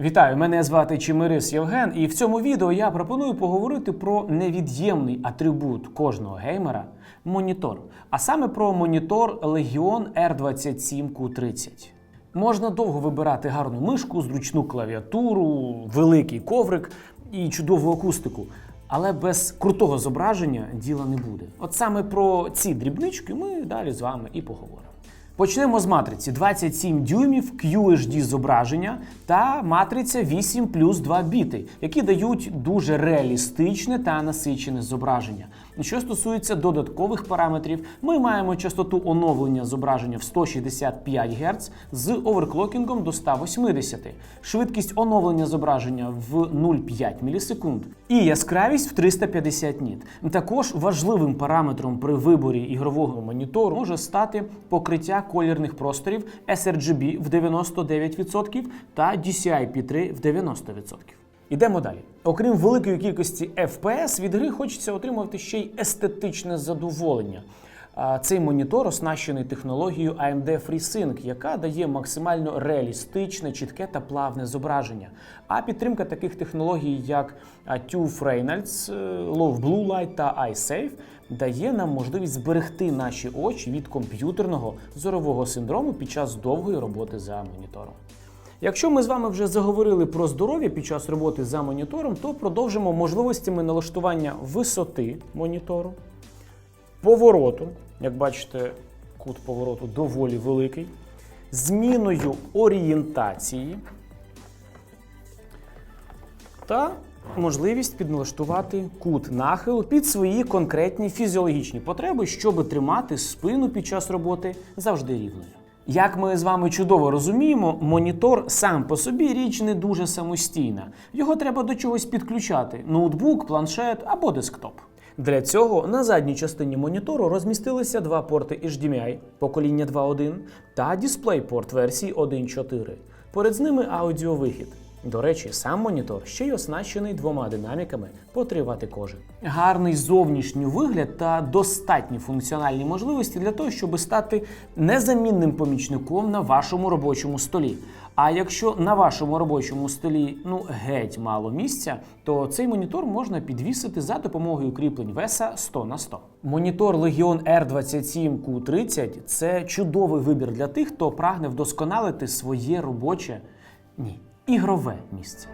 Вітаю, мене звати Чимирис Євген, і в цьому відео я пропоную поговорити про невід'ємний атрибут кожного геймера монітор. А саме про монітор Legion R27Q30. Можна довго вибирати гарну мишку, зручну клавіатуру, великий коврик і чудову акустику. Але без крутого зображення діла не буде. От саме про ці дрібнички ми далі з вами і поговоримо. Почнемо з матриці 27 дюймів QHD зображення та матриця 8 плюс 2 біти, які дають дуже реалістичне та насичене зображення. Що стосується додаткових параметрів, ми маємо частоту оновлення зображення в 165 Гц з оверклокінгом до 180, швидкість оновлення зображення в 0,5 мілісекунд і яскравість в 350 ніт. Також важливим параметром при виборі ігрового монітору може стати покриття колірних просторів sRGB в 99% та DCI-P3 в 90%. Ідемо далі. Окрім великої кількості FPS, від гри хочеться отримувати ще й естетичне задоволення. Цей монітор оснащений технологією AMD FreeSync, яка дає максимально реалістичне, чітке та плавне зображення. А підтримка таких технологій, як TÜV Reynolds, Low Blue Light та iSafe, дає нам можливість зберегти наші очі від комп'ютерного зорового синдрому під час довгої роботи за монітором. Якщо ми з вами вже заговорили про здоров'я під час роботи за монітором, то продовжимо можливостями налаштування висоти монітору, повороту. Як бачите, кут повороту доволі великий, зміною орієнтації та можливість підналаштувати кут нахилу під свої конкретні фізіологічні потреби, щоб тримати спину під час роботи завжди рівною. Як ми з вами чудово розуміємо, монітор сам по собі річ не дуже самостійна. Його треба до чогось підключати: ноутбук, планшет або десктоп. Для цього на задній частині монітору розмістилися два порти HDMI покоління 2.1 та DisplayPort версії 1.4. Поряд з ними аудіовихід. До речі, сам монітор ще й оснащений двома динаміками по 3 Вт кожен. Гарний зовнішній вигляд та достатні функціональні можливості для того, щоб стати незамінним помічником на вашому робочому столі. А якщо на вашому робочому столі ну геть мало місця, то цей монітор можна підвісити за допомогою кріплень веса 100 на 100. Монітор Legion R27Q30 це чудовий вибір для тих, хто прагне вдосконалити своє робоче ні ігрове місце.